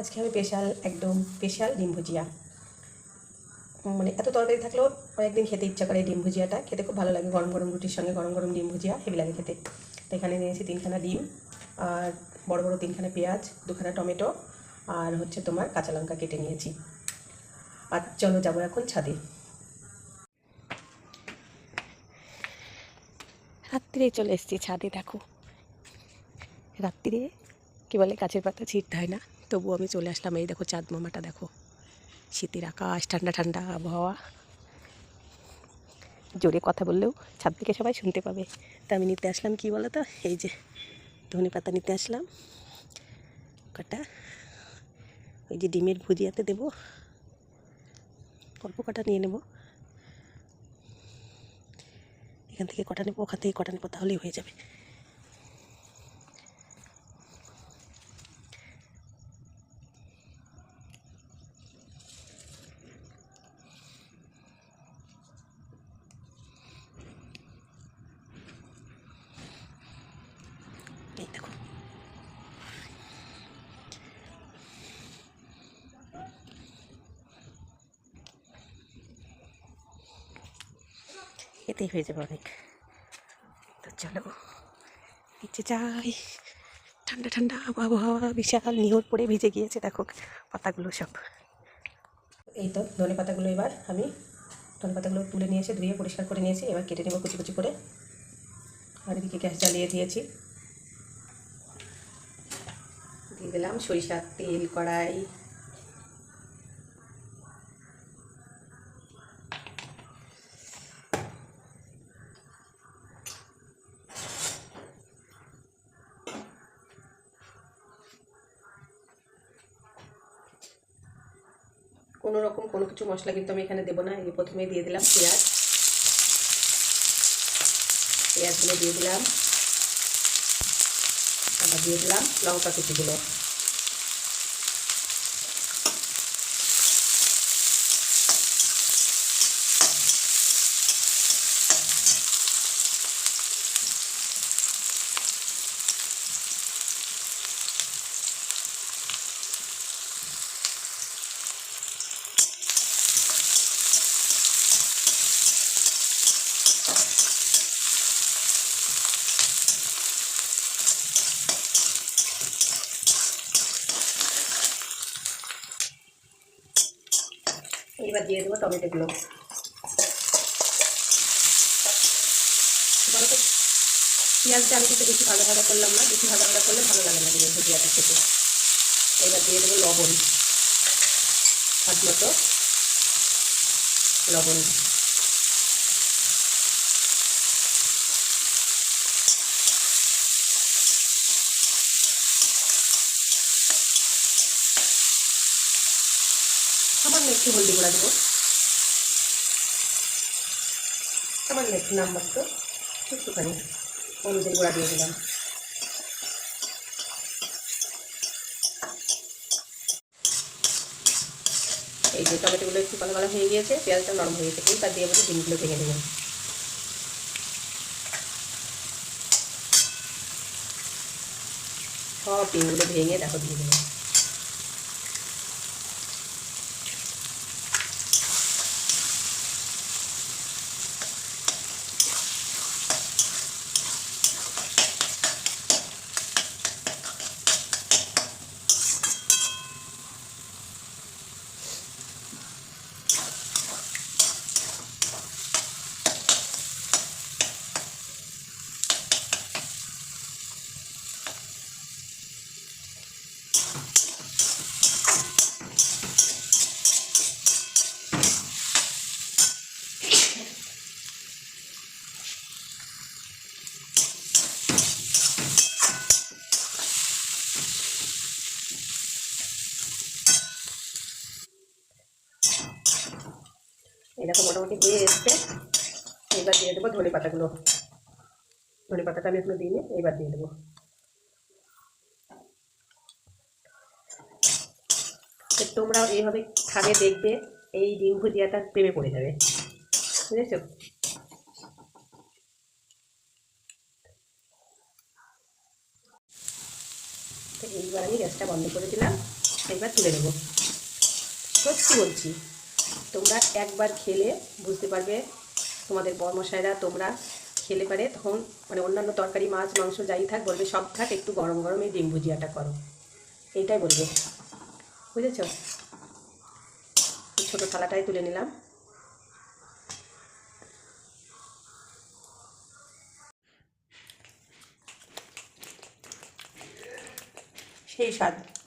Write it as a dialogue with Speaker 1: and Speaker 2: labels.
Speaker 1: আজকে আমি স্পেশাল একদম স্পেশাল ডিম ভুজিয়া। মানে এত তরকারি থাকলেও কয়েকদিন খেতে ইচ্ছা করে ডিম ভুজিয়াটা। খেতে খুব ভালো লাগে গরম গরম রুটির সঙ্গে গরম গরম ডিম ভুজিয়া, হেভি লাগে খেতে। তো এখানে নিয়েছি তিনখানা ডিম আর বড় বড় তিনখানা পেঁয়াজ, দুখানা টমেটো আর হচ্ছে তোমার কাঁচা লঙ্কা কেটে নিয়েছি। আর চলো যাব এখন ছাদে। রাত্রিরে চলে এসেছি ছাদে, দেখো। রাত্রিরে কি বলে গাছের পাতা ছিঁড়তে হয় না। তবুও আমি চলে আসলাম। এই দেখো চাঁদ মামাটা দেখো। শীতের আকাশ, ঠান্ডা ঠান্ডা আবহাওয়া। জোরে কথা বললেও ছাদ থেকে সবাই শুনতে পাবে। তা আমি নিতে আসলাম কি বলো তো এই যে ধনে পাতা নিতে আসলাম। কটা? ওই যে ডিমের ভুজিয়াতে দেবো। অল্প কটা নিয়ে নেব। এখান থেকে কটা নেব? ওখান থেকে কটা নেব? তাহলেই হয়ে যাবে এই দেখো এতেই হয়ে যাবে অনেক। তো চলো, নিচে যাই। ঠান্ডা ঠান্ডা আবহাওয়া বিশাল নিহর পড়ে ভিজে গিয়েছে, দেখো পাতাগুলো সব। এই তো ধনে পাতাগুলো এবার আমি, ধনে পাতাগুলো তুলে নিয়ে এসে ধুয়ে পরিষ্কার করে নিয়েছি, এবার কেটে নেব কুচি কুচি করে। আর এদিকে গ্যাস জ্বালিয়ে দিয়েছি। দিয়ে দিলাম সরিষার তেল কড়াই। কোনো রকম কোনো কিছু মশলা কিন্তু আমি এখানে দেবো না। এই প্রথমে দিয়ে দিলাম পেঁয়াজ। পেঁয়াজগুলো দিয়ে দিলাম। আবার দিয়ে দিলাম লঙ্কা কুচিগুলো। এবার দিয়ে দেবো টমেটোগুলো পেঁয়াজটা আমি কিন্তু বেশি ভালো ভাজা করলাম না, বেশি ভাজা ভাজা করলে ভালো লাগে না কিন্তু ভুজিয়াটা খেতে। এবার দিয়ে দেবো লবণ। হাত মতো লবণ। সামান্য একটু হলদি গুঁড়া দেবো। সামান্য একটু নাম মাত্র একটুখানি হলুদের গুঁড়া দিয়ে দিলাম। এই যে টমেটোগুলো একটু কালো কালো হয়ে গিয়েছে, পেঁয়াজটা নরম হয়ে গেছে, এবার দিয়ে বলে ডিমগুলো ভেঙে দেবো। সব ডিমগুলো ভেঙে দেখো দিয়ে দেবো দেখো মোটামুটি হয়ে এসছে। এবার দিয়ে দেবো ধনে পাতাগুলো। ধনে পাতাটা আমি এখনও দিইনি, এবার দিয়ে দেবো। তোমরাও এইভাবে খাবে, দেখবে এই ডিম ভুজিয়াটা প্রেমে পড়ে যাবে। বুঝেছ? এইবার আমি গ্যাসটা বন্ধ করে দিলাম এইবার তুলে নেব। সত্যি বলছি। তোমরা একবার খেলে বুঝতে পারবে তোমাদের বর্মশাইরা তোমরা খেলে পারে। তখন মানে অন্যান্য তরকারি, মাছ, মাংস যাই থাক, বলবে সব থাক, একটু গরম গরম ডিম ভুজিয়াটা করো। এইটাই বলবে। বুঝেছ? ছোটো থালাটাই তুলে নিলাম। সেই স্বাদ।